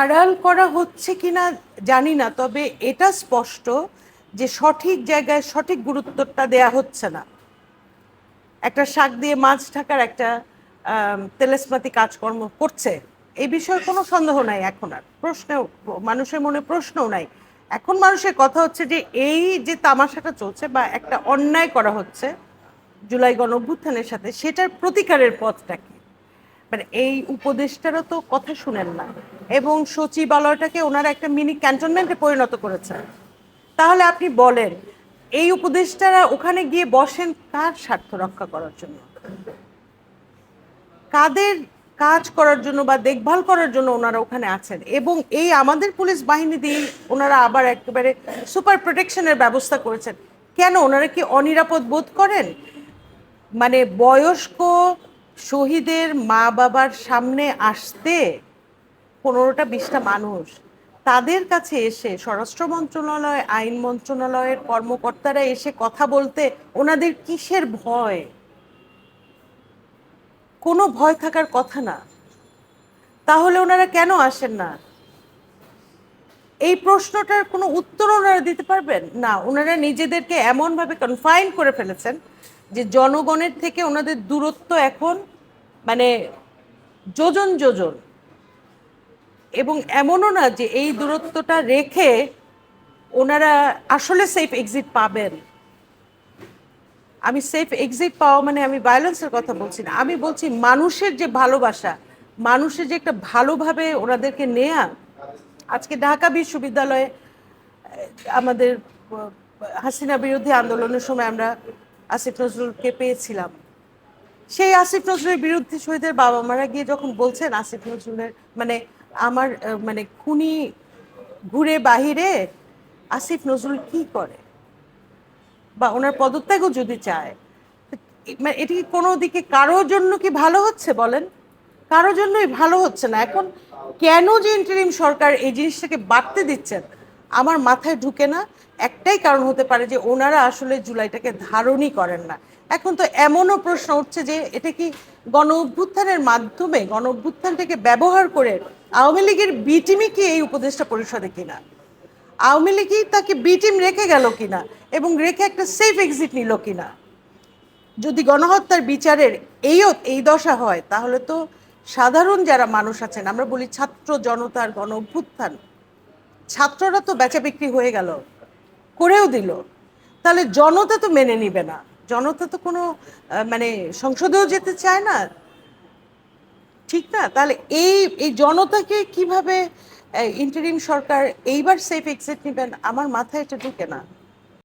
আড়াল করা হচ্ছে কিনা জানি না, তবে এটা স্পষ্ট যে সঠিক জায়গায় সঠিক গুরুত্বটা দেয়া হচ্ছে না। একটা শাক দিয়ে মাছ ঢাকার একটা তেলেসমাতি কাজকর্ম করছে, এই বিষয়ে কোনো সন্দেহ নাই এখন আর। প্রশ্নেও, মানুষের মনে প্রশ্নও নাই। এখন মানুষের কথা হচ্ছে যে এই যে তামাশাটা চলছে বা একটা অন্যায় করা হচ্ছে জুলাই গণ অভ্যুত্থানের সাথে, সেটার প্রতিকারের পথটা কি? মানে এই উপদেশটারও তো কথা শুনেন না। এবং সচিবালয়টাকে ওনারা একটা মিনি ক্যান্টনমেন্টে পরিণত করেছে তাহলে আপনি বলেন, এই উপদেষ্টারা ওখানে গিয়ে বসেন কার স্বার্থ রক্ষা করার জন্য? কাদের কাজ করার জন্য বা দেখভাল করার জন্য ওনারা ওখানে আছেন? এবং এই আমাদের পুলিশ বাহিনী দিয়ে ওনারা আবার একেবারে সুপার প্রোটেকশনের ব্যবস্থা করেছেন। কেন ওনারা কি অনিরাপদ বোধ করেন? মানে বয়স্ক শহীদের মা বাবার সামনে আসতে পনেরোটা বিশটা মানুষ। তাদের কাছে এসে স্বরাষ্ট্র মন্ত্রণালয়, আইন মন্ত্রণালয়ের কর্মকর্তারা এসে কথা বলতে ওনাদের কিসের ভয়? কোনো ভয় থাকার কথা না। তাহলে ওনারা কেন আসেন না? এই প্রশ্নটার কোনো উত্তর ওনারা দিতে পারবেন? না, ওনারা নিজেদেরকে এমনভাবে কনফাইন করে ফেলেছেন যে জনগণের থেকে ওনাদের দূরত্ব এখন মানে যোজন যোজন এবং এমনও না যে এই দূরত্বটা রেখে ওনারা আসলে সেফ এক্সিট পাবেন। আমি সেফ এক্সিট পাওয়া মানে আমি ভায়োলেন্সের কথা বলছি না। আমি বলছি মানুষের যে ভালোবাসা, মানুষের যে একটা ভালোভাবে ওনাদেরকে নেয়া, আজকে ঢাকা বিশ্ববিদ্যালয়ে আমাদের হাসিনা বিরোধী আন্দোলনের সময় আমরা আসিফ নজরুলকে পেয়েছিলাম। সেই আসিফ নজরুলের বিরুদ্ধে শহীদের বাবা মারা গিয়ে যখন বলছেন, আসিফ নজরুলের মানে আমার মানে খুনি ঘুরে বাহিরে আসিফ নজরুল কি করে? বা ওনার পদত্যাগও যদি চায় মানে এটি কোনো দিকে কারোর জন্য কি ভালো হচ্ছে বলেন? কারও জন্যই ভালো হচ্ছে না। এখন কেন যে ইন্টারিম সরকার এই জিনিসটাকে বাড়তে দিচ্ছেন? আমার মাথায় ঢুকে না। একটাই কারণ হতে পারে যে ওনারা আসলে জুলাইটাকে ধারণই করেন না। এখন তো এমনও প্রশ্ন উঠছে যে এটা কি গণ অভ্যুত্থানের মাধ্যমে, গণ অভ্যুত্থানটাকে ব্যবহার করে আওয়ামী লীগের বি টিমই কি এই উপদেষ্টা পরিষদে কিনা? আওয়ামী লীগই তাকে বি টিম রেখে গেল কিনা এবং রেখে একটা সেফ এক্সিট নিল কিনা? যদি গণহত্যার বিচারের এইও এই দশা হয়, তাহলে তো সাধারণ যারা মানুষ আছেন, আমরা বলি ছাত্র জনতার গণ অভ্যুত্থান ছাত্ররা তো বেচা বিক্রি হয়ে গেল, করেও দিল। তাহলে জনতা তো মেনে নিবে না। জনতা তো কোনো মানে সংসদেও যেতে চায় না। ঠিক না? তাহলে এই এই জনতাকে কীভাবে ইন্টারিম সরকার এইবার সেফ এক্সিট নেবেন, আমার মাথায় এটা ঢুকে না।